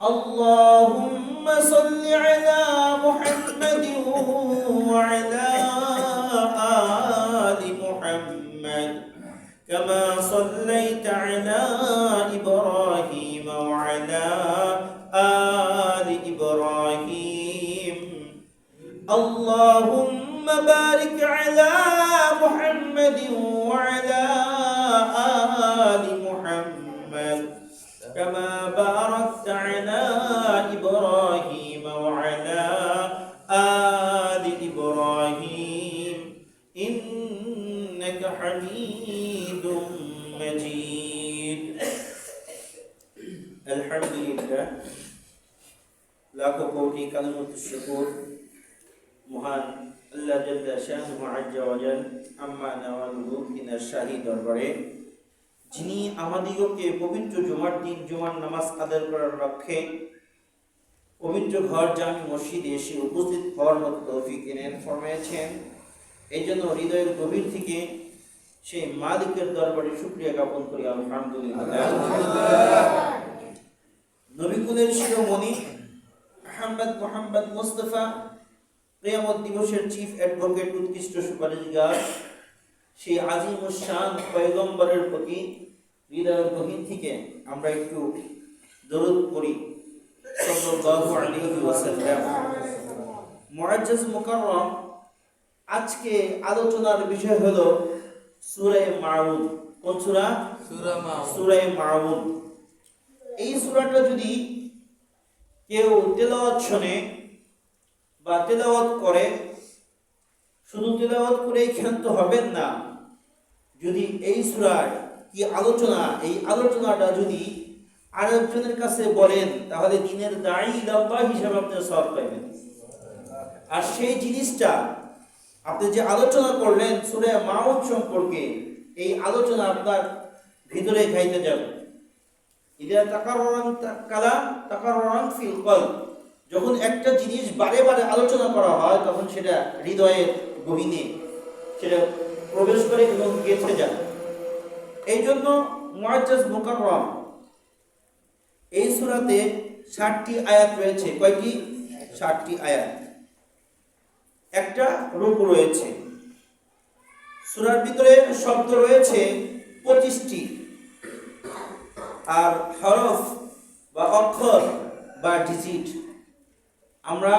اللهم صل على محمد وعلى آل محمد. كما صليت على إبراهيم وعلى آل إبراهيم. اللهم بارك على محمد وعلى آل محمد. كما باركت কোটি কালমত শুকুর মহান আল্লাহ জাল্লা শাহু আজ্জা আম্মা নাওয়ালহু শাহী দরবারে যিনি আমাদিগকে পবিত্র জুমার দিন জুমার নামাজ আদায় করার লক্ষ্যে পবিত্র ঘর জামি মসজিদে এসে উপস্থিত হওয়ার মতো তৌফিক এনেন ফরমাইছেন এই জন্য হৃদয়ের গভীর থেকে সেই মালিকের দরবারে শুক্রিয়া জ্ঞাপন করি। আলহামদুলিল্লাহ। নবীকুলের শিরোমণি আহমদ মোহাম্মদ মোস্তফা কেয়ামত দিবসের চিফ অ্যাডভোকেট উৎকৃষ্ট সুপারিশগার সেই আজিম শান পয়গম্বরের প্রতি হৃদয়ের গভীর থেকে আমরা একটু দরুদ করি মুআজ্জাজ মুকাররম আজকে আলোচনার বিষয় হলো সূরা মাউন। কোন সূরা? সূরা মাউন। এই সূরাটা যদি কেউ তেলাওয়াত শোনে বা তেলাওয়াত করে, শুধু তেলাওয়াত করেই ক্ষান্ত হবেন না। যদি এই সূরার কি আলোচনা, এই আলোচনাটা যদি আরেকজনের কাছে বলেন, তাহলে দিনের দায়ী ইলাল্লাহ হিসাবে আপনি সব পাইবেন। আর সেই জিনিসটা আপনি যে আলোচনা করলেন সুরে মাউন সম্পর্কে, এই আলোচনা আপনার ভিতরে খাইতে যাবে। ইদা তাকাররান কালা তাকাররান ফিল কলব। যখন একটা জিনিস বারে বারে আলোচনা করা হয়, তখন সেটা হৃদয়ের গভীনে, সেটা প্রবেশ করে এবং গেঁথে যায়। এই জন্য মুআজ্জাজ মুকাররম এই সূরাতে ষাটটি আয়াত রয়েছে। কয়টি? ষাটটি আয়াত। একটা রূপ রয়েছে। সূরার ভিতরে শব্দ রয়েছে পঁচিশটি। আর হরফ বা অক্ষর বা ডিজিট আমরা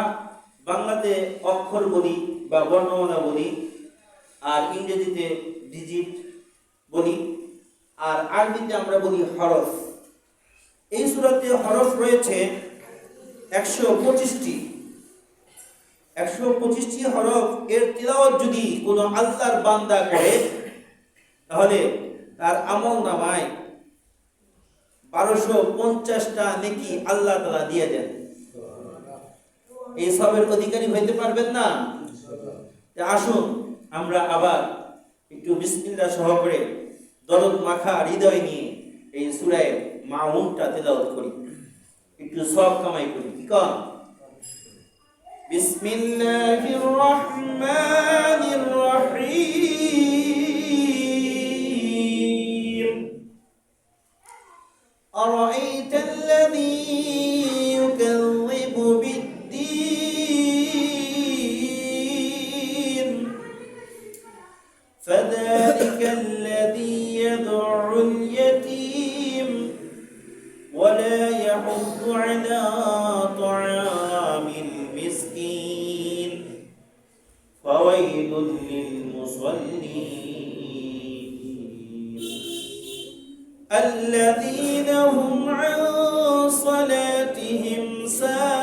বাংলাতে অক্ষর বলি বা বর্ণমালা বলি, আর ইংরেজিতে ডিজিট বলি, আর আরবিতে আমরা বলি হরফ। এই সুরাতে হরফ রয়েছে একশো পঁচিশটি। একশো পঁচিশটি হরফ এর তিলাওয়াত যদি কোনো আল্লাহর বান্দা করে, তাহলে তার আমল নামায় বারোশো পঞ্চাশটা নেকি আল্লাহ তালা দিয়ে দেন। এই সবের অধিকারী হইতে পারবেন না? আসুন, আমরা আবার একটু বিসমিল্লা সহকারে দরদ মাখা হৃদয় নিয়ে এই সুরায় মাউনটা তেলাওয়াত করি। একটু সব কামাই করি। কি কন? বিসমিল্লাহির রহমানির রহিম। أرأيت الذي الذين هم عن صلاتهم ساهون.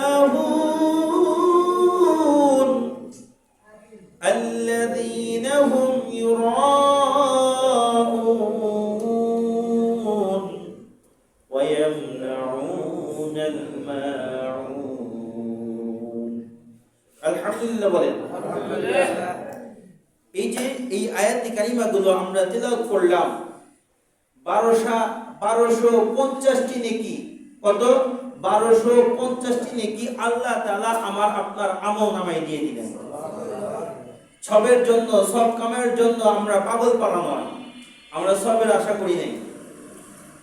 আল্লাহ তালা আমার আপনার আমল নামাই দিয়ে দিলেন। সবের জন্য, সব কামের জন্য আমরা পাগল পালা নয় আমরা সবের আশা করি নাই।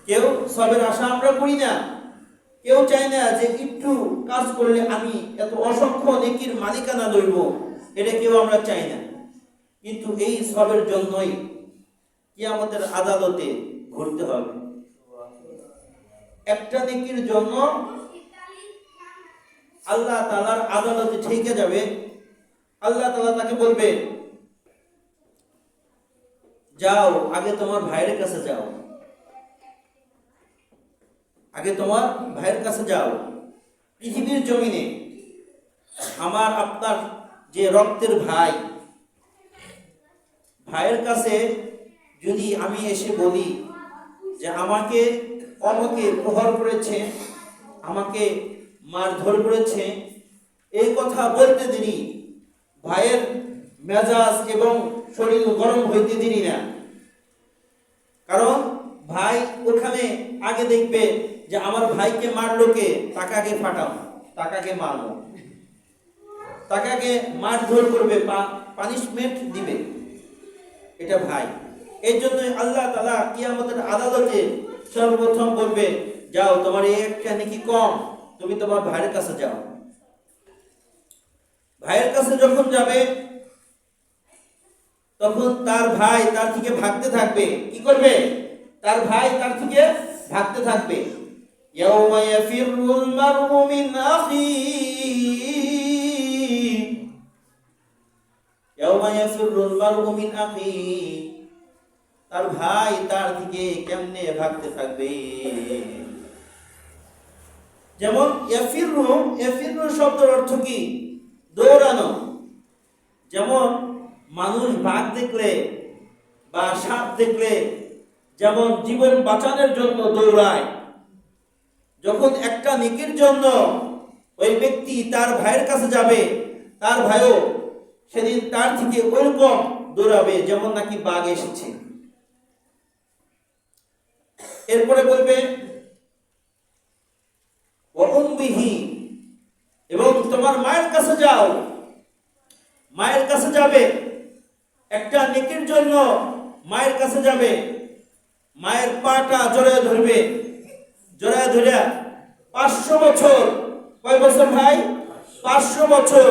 কেউ সবের আশা আমরা করি না। কেউ চায় না যে একটু কাজ করলে আমি এত অসংখ্য নেকির মালিকানা লইব, এটা কেউ আমরা চাই না। কিন্তু এই সবের জন্যই কি আমাদের আদালতে ঘুরতে হবে। একটা নেকির জন্য আল্লাহ তালার আদালতে ঠেকে যাবে। আল্লাহ তালা তাকে বলবে, যাও, আগে তোমার ভাইয়ের কাছে যাও। আগে তোমার ভাইয়ের কাছে যাও। পৃথিবীর জমিনে আমার আপনার যে রক্তের ভাই, ভাইয়ের কাছে যদি আমি এসে বলি যে আমাকে অমকে প্রহার করেছে, আমাকে মারধর করেছে। এই কথা বলতে দিনি ভাইয়ের মেজাজ এবং শরীর গরম হইতে দিনি না। কারণ ভাই ওখানে আগে দেখবে যে আমার ভাইকে মারলো কে? টাকাকে ফাটাও টাকাকে মারলো। টাকাকে মারধর করবে পানিশমেন্ট দিবে। এটা ভাই। এর জন্য আল্লাহ তালা কি আমাদের আদালতে সর্বপ্রথম বলবে, যাও, তোমার এই একটা নাকি কম। তুমি তোমার ভাইয়ের কাছে যাও ভাইয়ের কাছে যখন যাবে তখন তার ভাই তার থেকে ভাগতে থাকবে কি করবে তার ভাই তার থেকে ভাগতে থাকবে يوم يفر المرء من أخيه يوم يفر المرء من أخيه তার ভাই তার দিকে কেমনে ভাগতে থাকবে যেমন ইয়াফিরু ইয়াফিরু শব্দের অর্থ কি? দৌড়ানো। যেমন মানুষ বাঘ দেখলে বা সাপ দেখলে, যেমন জীবন বাঁচানোর জন্য দৌড়ায়। যখন একটা নেকির জন্য ওই ব্যক্তি তার ভাইয়ের কাছে যাবে, তার ভাইও সেদিন তার থেকে ওইরকম দৌড়াবে, যেমন নাকি বাঘ এসেছে। এরপরে বলবে অহংবিহী এবং তোমার মায়ের কাছে যাও। মায়ের কাছে যাবে। একটা নেকির জন্য মায়ের কাছে যাবে। মায়ের পাটা জড়ায় ধরবে। জড়ায় ধরে পাঁচশো বছর। কয় বছর ভাই? পাঁচশো বছর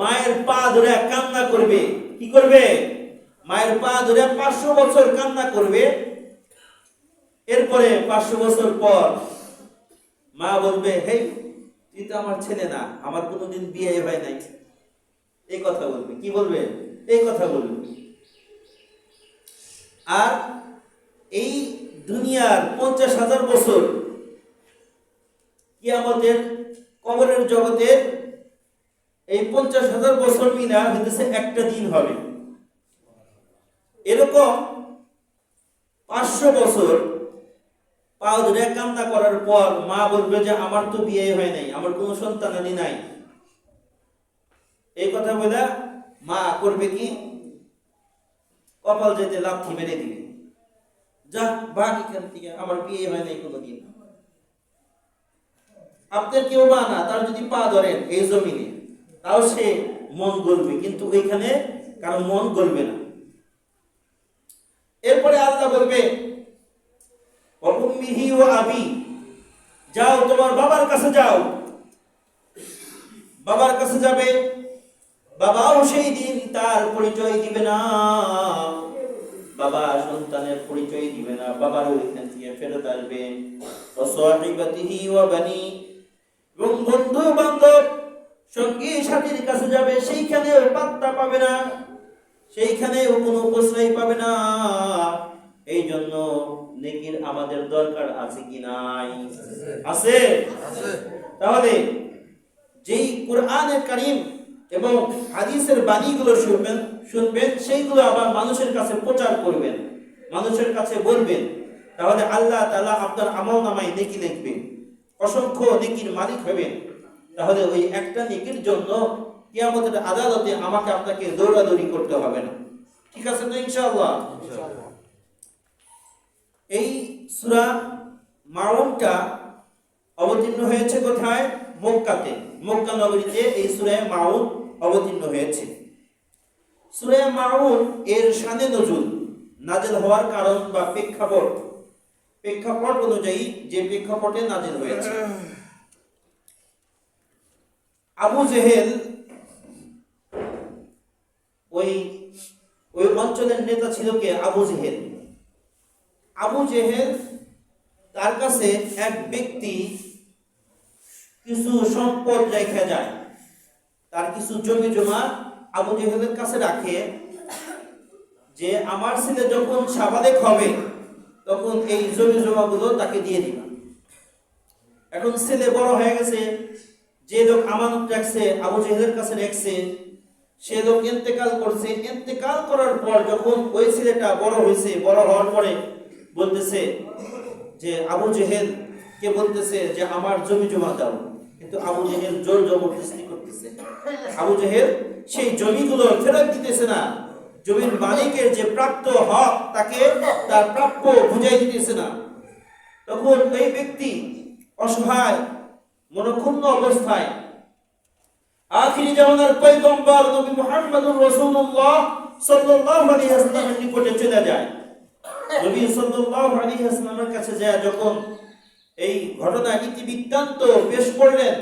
মায়ের পা ধরে কান্না করবে। কি করবে? মায়ের পা ধরে পাঁচশো বছর কান্না করবে। এরপরে পাঁচশো বছর পর মা বলবে হে তুই তো আমার ছেলে না, আমার কোনোদিন বিয়ে হয় নাই। এই কথা বলবে, কি বলবে? এই কথা বলবে। আর এই দুনিয়ার পঞ্চাশ হাজার বছর কি আমাদের কবরের জগতের এই পঞ্চাশ হাজার বছর মিলা হইতেছে একটা দিন হবে। এরকম পাঁচশো বছর পাও ধরে কান্না করার পর মা বলবে যে, আমার তো বিয়ে হয় নাই, আমার কোনো সন্তানানি নাই। এই কথা বলে মা করবে কি? কপাল যেতে লাথি মেরে দিবে। যা ভাগ এখান থেকে, আমার বিয়ে হয় নাই কোনোদিন। আপনার কেউ বা না, তার যদি পা ধরেন এই জমিনে, তাও সে মন গলবে, কিন্তু ওইখানে কারও মন গলবে না। এরপরে আল্লাহ বলবে অকুম্মিহি ও আবি। যাও তোমার বাবার কাছে যাও। বাবার কাছে যাবে। বাবাও সেই দিন তার পরিচয় দিবে না। বাবা সন্তানের পরিচয় দিবে না। বাবার ওইখান থেকে ফেরত আসবে। অসহিবাতিহি ওয়া বানি। এবং বন্ধু বান্ধব, সঙ্গী সাথীর কাছে যাবে। সেইখানেও পাত্তা পাবে না। সেইখানেও কোনো প্রশ্রয় পাবে না। এই জন্য নেকির আমাদের দরকার আছে কি নাই? আছে? তাহলে যেই কোরআনের কারিম এবং হাদিসের বাণীগুলো শুনবেন শুনবেন সেইগুলো আবার মানুষের কাছে প্রচার করবেন মানুষের কাছে বলবেন। তাহলে আল্লাহ তাআলা আপনার আমল নামায় নেকি লিখবেন অসংখ্য নেকির মালিক হবেন। তাহলে ওই একটা নেকির জন্য কিয়ামতের আদালতে আমাকে আপনাকে দৌড়াদৌড়ি করতে হবে না। ঠিক আছে তো ইনশাআল্লাহ। এই সূরা মাউনটা অবতীর্ণ হয়েছে কোথায়? মক্কাতে। মক্কা নগরীতে এই সূরা মাউন অবতীর্ণ হয়েছে। সূরা মাউন এর শানে নজুল, নাজেল হওয়ার কারণ বা প্রেক্ষাপট প্রেক্ষাপট অনুযায়ী যে প্রেক্ষাপটে নাজেল হয়েছে। আবু জেহেল ওই ওই অঞ্চলের নেতা ছিল কে? আবু জেহেল। আবু জেহেল তার কাছে এক ব্যক্তি কিছু সম্পদ রেখে যায়। তার কিছু জমি জমা আবু জেহেলের কাছে রাখে। যে আমার ছেলে যখন সাবালেক হবে, তখন এই জমি জমাগুলো তাকে দিয়ে দিবা। এখন ছেলে বড় হয়ে গেছে, যে লোক আমানত রাখছে, আবু জেহেলের কাছে রাখছে, সে লোক ইন্তেকাল করছে। ইন্তেকাল করার পর যখন ওই ছেলেটা বড় হয়েছে, বড় হওয়ার পরে বলতেছে যে আবু জেহেল, কে বলতেছে যে আমার জমি জমা দাও। কিন্তু আবু জেহেল জোর জবরদস্তি করতেছে। আবু জেহেল সেই জমিগুলো ফেরত দিতেছে না। জমির মালিকের যে প্রাপ্ত হক, তাকে তার প্রাপ্য বুঝাই দিতেছে না। তখন এই ব্যক্তি অসহায়, মনক্ষুণ্ণ অবস্থায় আখিরি জামানার পয়গম্বর নবী মুহাম্মদুর রাসূলুল্লাহ সাল্লাল্লাহু আলাইহি ওয়াসাল্লামের নিকটে নবী সাল্লাল্লাহু আলাইহি ওয়াসাল্লামের কাছে যায়, যখন এই ঘটনা ইতি বৃত্তান্ত পেশ করলেন,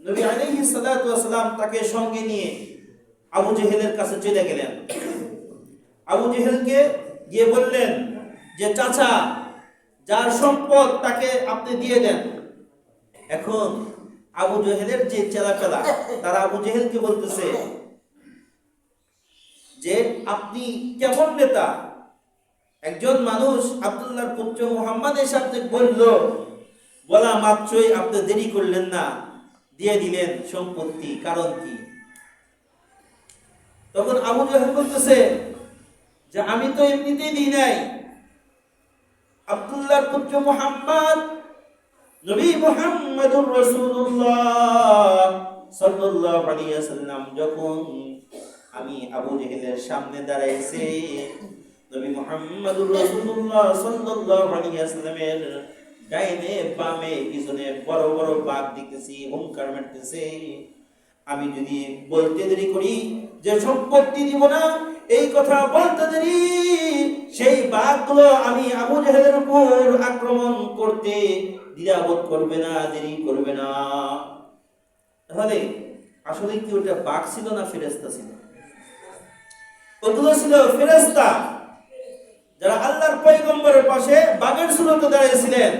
নবী আলাইহিস সালাতু ওয়াসালাম তাকে সঙ্গে নিয়ে আবু জেহেলের কাছে চলে গেলেন। আবু জেহেলকে গিয়ে বললেন যে, চাচা, যার সম্পদ তাকে আপনি দিয়ে দেন। এখন আবু জেহেলের যে চেলাপেলা, তারা আবু জেহেলকে বলতেছে যে, আপনি কেমন নেতা? একজন মানুষ আব্দুল্লাহর পুত্র মুহাম্মাদের সাথে বলল, বলা মাত্রই আপনি দেরি করলেন না, দিয়ে দিলেন সম্পত্তি, কারণ কি? তখন আবু জাহেল বলতেছে যে, আমি তো এমনিতেই দিই নাই। আব্দুল্লাহর পুত্র মুহাম্মদ, নবী মুহাম্মদুর রাসূলুল্লাহ সাল্লাল্লাহু আলাইহি ওয়াসাল্লাম, যখন আমি আবু জেহেলের সামনে দাঁড়াইছি নবী মুহাম্মদুর রাসূলুল্লাহ সাল্লাল্লাহু আলাইহি ওয়াসাল্লামের ডাইনে বামে, পিছনে বড় বড় বাঘ দেখতেছি, হুঙ্কার মারতেছে। আমি যদি বলতে দেরি করি যে সম্পত্তি দিব না, এই কথা বলতে দেরি, সেই বাঘগুলো আমি আবু জাহেলের উপর আক্রমণ করতে দ্বিধাবোধ করবে না, দেরি করবে না। তাহলে আসলে কি ওটা বাঘ ছিল না ফেরেস্তা ছিল? ওগুলো ছিল? ফেরেস্তা যারা আল্লাহর পয়গম্বরের পাশে বাঘের সুরত দাঁড়িয়েছিলেন,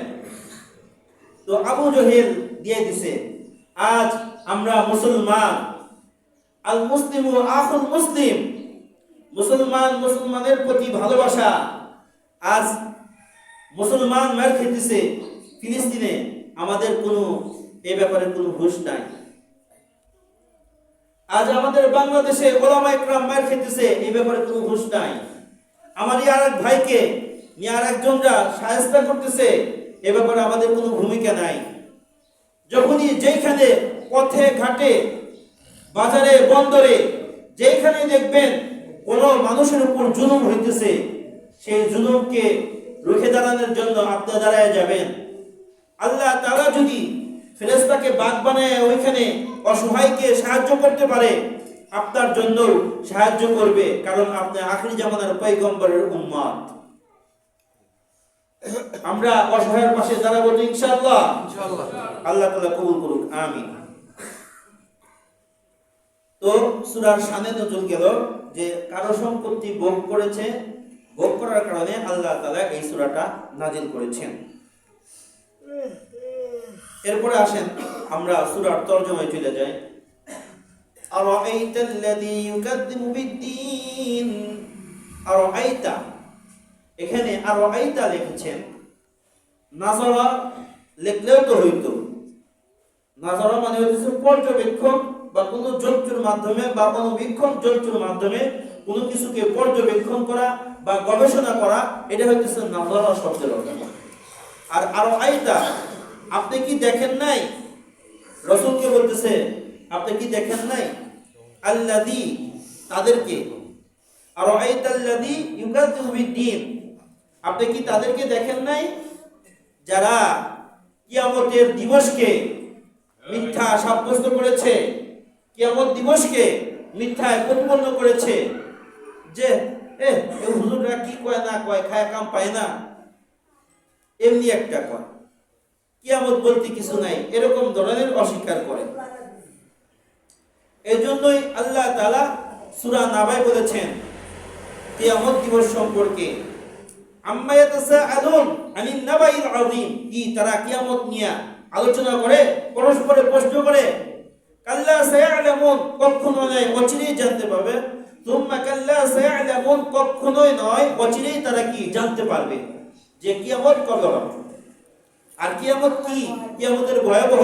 তো আবু জহেল দিয়ে দিছে, আজ আমরা মুসলমান, আল মুসলিম আখুল মুসলিম, মুসলমান মুসলমানের প্রতি ভালোবাসা, আজ মুসলমান মার খেতেছে ফিলিস্তিনে, আমাদের কোনো, এ ব্যাপারে কোনো হুঁশ নাই। আজ আমাদের বাংলাদেশে ওলামা একরাম মার খেতেছে এই ব্যাপারে কোনো হুঁশ নাই। আমার আর এক ভাইকে নিয়ে আর একজনরা সাহায্য করতেছে, এ ব্যাপারে আমাদের কোনো ভূমিকা নাই। যখনই যেখানে পথে, ঘাটে, বাজারে, বন্দরে যেখানে দেখবেন কোনো মানুষের উপর জুলুম হইতেছে, সেই জুলুমকে রুখে দাঁড়ানোর জন্য আপনি দাঁড়ায় যাবেন। আল্লাহ তারা যদি ফেরেস্তাকে বাদ বানায় ওইখানে অসহায়কে সাহায্য করতে পারে আপনার জন্য সাহায্য করবে কারণ আপনি আখরি জামানার পৈগম্বরের উম্মত। আমরা অসহায়ের পাশে দাঁড়াবো তো ইনশাআল্লাহ। ইনশাআল্লাহ। আল্লাহ তালা কবুল করুক আমিন। তো সুরার সামনে নজর গেল যে কারও সম্পত্তি ভোগ করেছে ভোগ করার কারণে আল্লাহ তালা এই সুরাটা নাজিল করেছেন। এরপরে আসেন আমরা সুরার তর্জমায় চলে যাই। أرأيت الذي يكذب بالدين أرأيت এখানে আরআইতা লিখেছেন নাজারা লিখলেও তো হইতো নাজারা মানে হচ্ছে পর্যবেক্ষণ বা কোনো যন্ত্রের মাধ্যমে বা কোনো বীক্ষণ যন্ত্রের মাধ্যমে কোনো কিছুকে পর্যবেক্ষণ করা বা গবেষণা করা এটা হইতেছে নাজারা শব্দের অর্থ আর আরো আইতা আপনি কি দেখেন নাই রসুলকে বলতেছে আপনি কি দেখেন নাই আল্লাদি তাদেরকে। আর আইতাল্লাদি ইউকাযযিবু বিদ্দিন আপনি কি তাদেরকে দেখেন নাই? যারা কিয়ামতের দিবসকে মিথ্যা সাব্যস্ত করেছে, কিয়ামত দিবসকে মিথ্যায় প্রতিপন্ন করেছে। যে এ হুজুররা কি কয় না কয়, খায় কাম পায় না। এমনি একটা কয়। কিয়ামত বলতে কিছু নাই, এরকম ধরনের অস্বীকার করে। এই জন্যই আল্লাহ তালা সুরা নাবাই বলেছেন, কিয়ামত দিবস সম্পর্কে কি তারা কিয়ামত নিয়ে আলোচনা করে, পরস্পরে প্রশ্ন করে জানতে পারবে। নয় তারা কি জানতে পারবে যে আর কি? ভয়াবহ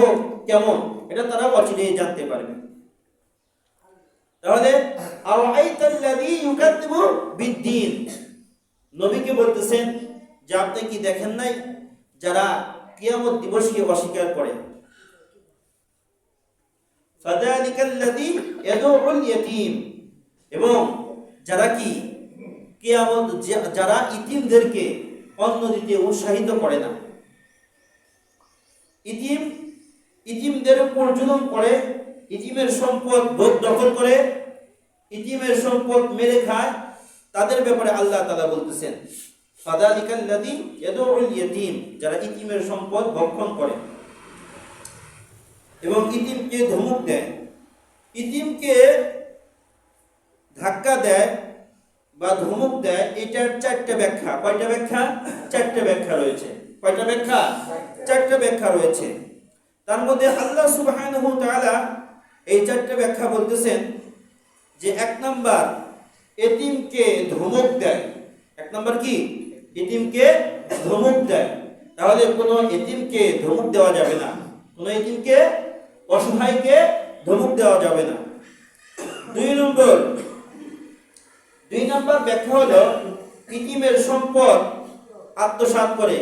কেমন? এটা তারা অচিরেই জানতে পারবে। তাহলে নবীকে বলতেছেন যে, আপনি কি দেখেন নাই যারা কিয়ামত দিবসকে অস্বীকার করে? এবং যারা কি? কিয়ামত যারা ইতিমদেরকে অন্ন দিতে উৎসাহিত করে না। ইতিম, ইতিমদের উপর করে ইতিমের সম্পদ ভোগ দখল করে, ইতিমের সম্পদ মেরে খায়, তাদের ব্যাপারে আল্লাহ তাআলা বলতেছেন ফাদালিকাল্লাযী ইয়াদউল ইয়াতীম যারা ইতিমের সম্পদ ভক্ষণ করে এবং ইতিমকে ধমক দেয়, ইতিমকে ধাক্কা দেয় বা ধমক দেয়, এটার চারটা ব্যাখ্যা, কয়টা ব্যাখ্যা? চারটা ব্যাখ্যা রয়েছে। কয়টা ব্যাখ্যা? চারটা ব্যাখ্যা রয়েছে। তার মধ্যে আল্লাহ তাআলা এই চারটে ব্যাখ্যা বলতেছেন যে এক নাম্বার এতিমকে ধমক দেয়। এক নাম্বার কি? এতিমকে ধমক দেয়। তাহলে কোনো এতিমকে ধমক দেওয়া যাবে না। কোনো এতিমকে, অসহায়কে ধমক দেওয়া যাবে না। দুই নম্বর দুই নম্বর ব্যাখ্যা হলো ইতিমের সম্পদ আত্মসাৎ করে।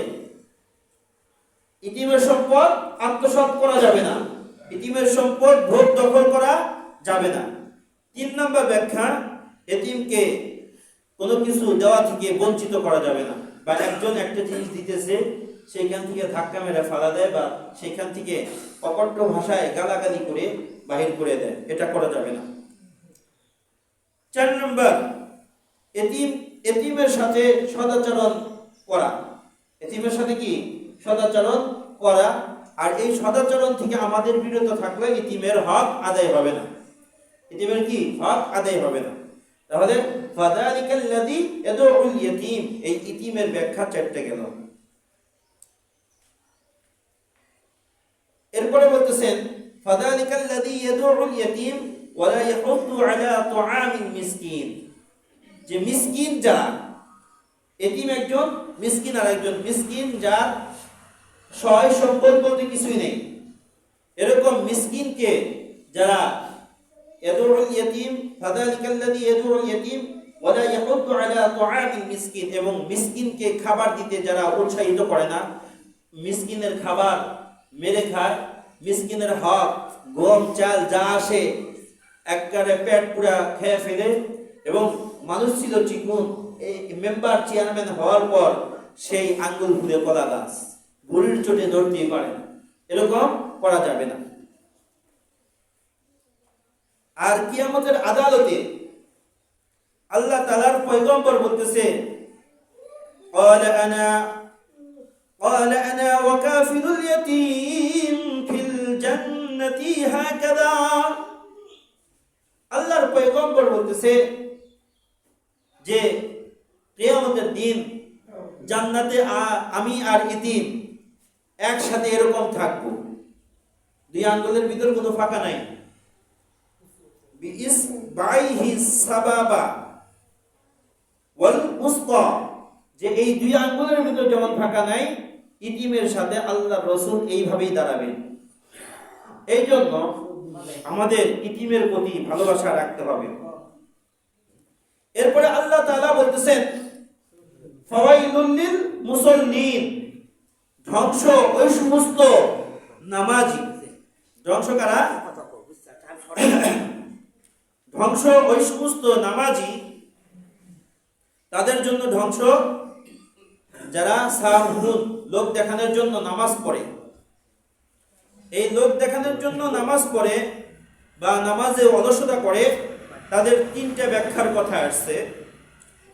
ইতিমের সম্পদ আত্মসাৎ করা যাবে না। ইতিমের সম্পদ ভোগ দখল করা যাবে না। তিন নম্বর ব্যাখ্যা, এতিমকে কোনো কিছু দেওয়া থেকে বঞ্চিত করা যাবে না। বা একজন একটা জিনিস দিতেছে, সেইখান থেকে ধাক্কা মেরে ফালা দেয় বা সেইখান থেকে অকট্য ভাষায় গালাগালি করে বাহির করে দেয়, এটা করা যাবে না। চার নম্বর, এতিম, এতিমের সাথে সদাচরণ করা। এতিমের সাথে কি? সদাচরণ করা আর এই সদাচরণ থেকে আমাদের বিরত থাকলে ইতিমের হক আদায় হবে না। ইতিমের কি? হক আদায় হবে না। তাহলে ফাযালিকাল্লাযী ইয়াদউল ইয়াতীম, এই ইতিমের ব্যাখ্যা চারটে গেল। এরপরে বলতেছেন ফাযালিকাল্লাযী ইয়াদউল ইয়াতীম ওয়া লা ইয়াহুদ্দু আলা তুআমিল মিসকিন। যে মিসকিন যারা, এতিম একজন, মিসকিন আর একজন মিসকিন যার সহায় সম্পদ বলতে কিছুই নেই। এরকম মিসকিনকে যারা এবং খাবার দিতে যারা উৎসাহিত করে না খাবার মেরে খায় গম, চাল যা আসে পুরা খেয়ে ফেলে, এবং মানুষ ছিল চিকুন, এই মেম্বার চেয়ারম্যান হওয়ার পর সেই আঙ্গুল ঘুরে কলা গাছ ঘুড়ির চোটে ধরতেই পারে না এরকম করা যাবে না আর কিয়ামতের আদালতে আল্লাহ তালার পয়গম্বর বলতেছে قال أنا قال أنا وكافل اليتيم في الجنة هكذا আল্লাহর পয়গম্বর বলতেছে যে কিয়ামতের দিন জান্নাতে আ- আমি আর ইতিম একসাথে এরকম থাকব। দুই আঙ্গুলের ভিতর কোনো ফাঁকা নাই। যে এই দুই আঙ্গুলের ভিতর যেমন ফাঁকা নাই, ইতিমের সাথে আল্লাহ রসুল এইভাবেই দাঁড়াবেন। এই জন্য আমাদের ইতিমের প্রতি ভালোবাসা রাখতে হবে। এরপরে আল্লাহ তাআলা বলতেছেন, ফাওয়াইলুল লিল মুসাল্লিন। ধ্বংস ওই সমস্ত নামাজি। ধ্বংস কারা? ধ্বংস ওই সমস্ত নামাজি। তাদের জন্য ধ্বংস যারা সাহুদ লোক দেখানোর জন্য নামাজ পড়ে। এই লোক দেখানোর জন্য নামাজ পড়ে বা নামাজে অলসতা করে, তাদের তিনটা ব্যাখ্যার কথা আসছে।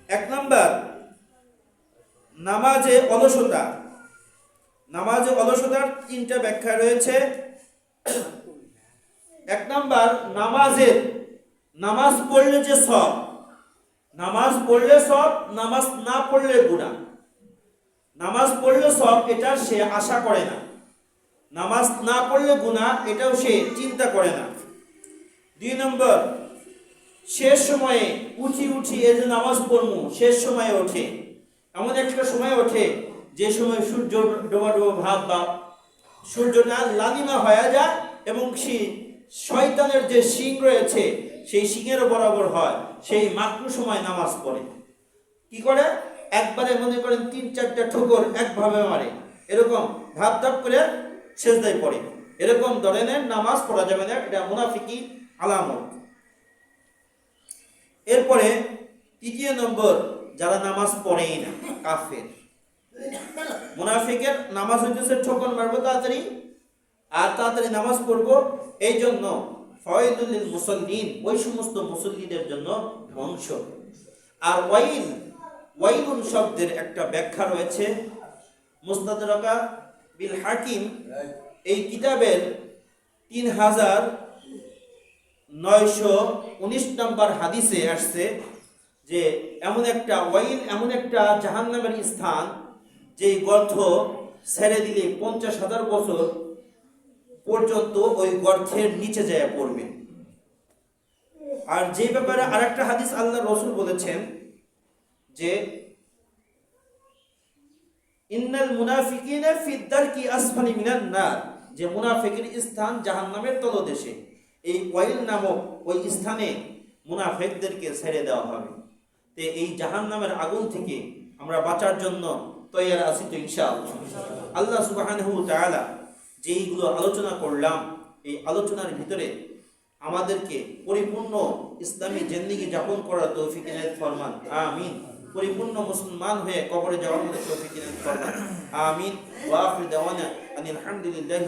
এক নাম্বার, নামাজে অলসতা। নামাজে অলসতার তিনটা ব্যাখ্যা রয়েছে। এক নাম্বার নামাজের নামাজ পড়লে যে সব, নামাজ পড়লে সব, নামাজ না পড়লে গুণা নামাজ পড়লে সব, এটা সে আশা করে না। নামাজ না পড়লে গুণা এটাও সে চিন্তা করে না। দুই নম্বর, শেষ সময়ে উঠি উঠি এ যে নামাজ পড়মু শেষ সময়ে ওঠে। এমন একটা সময় ওঠে যে সময় সূর্য ডোবা ডোবা ভাব বা সূর্য না লালিমা হয়ে যায় এবং সেই শয়তানের যে শিং রয়েছে, সেই শিংয়ের বরাবর হয়, সেই মাত্র সময় নামাজ পড়ে। কি করে? একবারে মনে করেন তিন চারটা ঠোকর একভাবে মারে। এরকম ধাপ ধাপ করে সেজদায় পড়ে। এরকম ধরনের নামাজ পড়া যাবে না, এটা মুনাফিকি আলামত। এরপরে তৃতীয় নম্বর, যারা নামাজ পড়েই না, কাফের। মুনাফিকের নামাজ হইতেছে ঠোকর মারবো তাড়াতাড়ি, আর তাড়াতাড়ি নামাজ পড়ব। এই জন্য ফয়দুল্লিল মুসল্লিন, ওই সমস্ত মুসল্লিদের জন্য ধ্বংস। আর ওয়াইল, ওয়াইলুন শব্দের একটা ব্যাখ্যা রয়েছে। মুস্তাদরাকা বিল হাকিম, এই কিতাবের তিন হাজার নয়শো উনিশ নম্বর হাদিসে আসছে যে, এমন একটা ওয়াইল, এমন একটা জাহান্নামের স্থান যে গর্থ ছেড়ে দিলে পঞ্চাশ হাজার বছর পর্যন্ত ওই গর্থের নিচে যায় পড়বে। আর যে ব্যাপারে আরেকটা হাদিস আল্লাহ রসুল বলেছেন যে, ইন্নাল মুনাফিকিনা ফি দারকি আসফালি মিনান নার। যে মুনাফিকের স্থান জাহান্নামের তলদেশে। এই ওয়াইল নামক ওই স্থানে মুনাফিকদেরকে ছেড়ে দেওয়া হবে। তে এই জাহান্নামের আগুন থেকে আমরা বাঁচার জন্য তৈয়ার আছি তো ইনশাআল্লাহ। আল্লাহ সুবাহানহু তাআলা যেইগুলো আলোচনা করলাম, এই আলোচনার ভিতরে আমাদেরকে পরিপূর্ণ ইসলামী জেন্দিগি যাপন করার তৌফিক ফরমান। আমিন। পরিপূর্ণ মুসলমান হয়ে কবরে যাওয়ার মতো তৌফিক ফরমান। আমিন। ওয়া আখির দাওয়ানা আনিল হামদুলিল্লাহি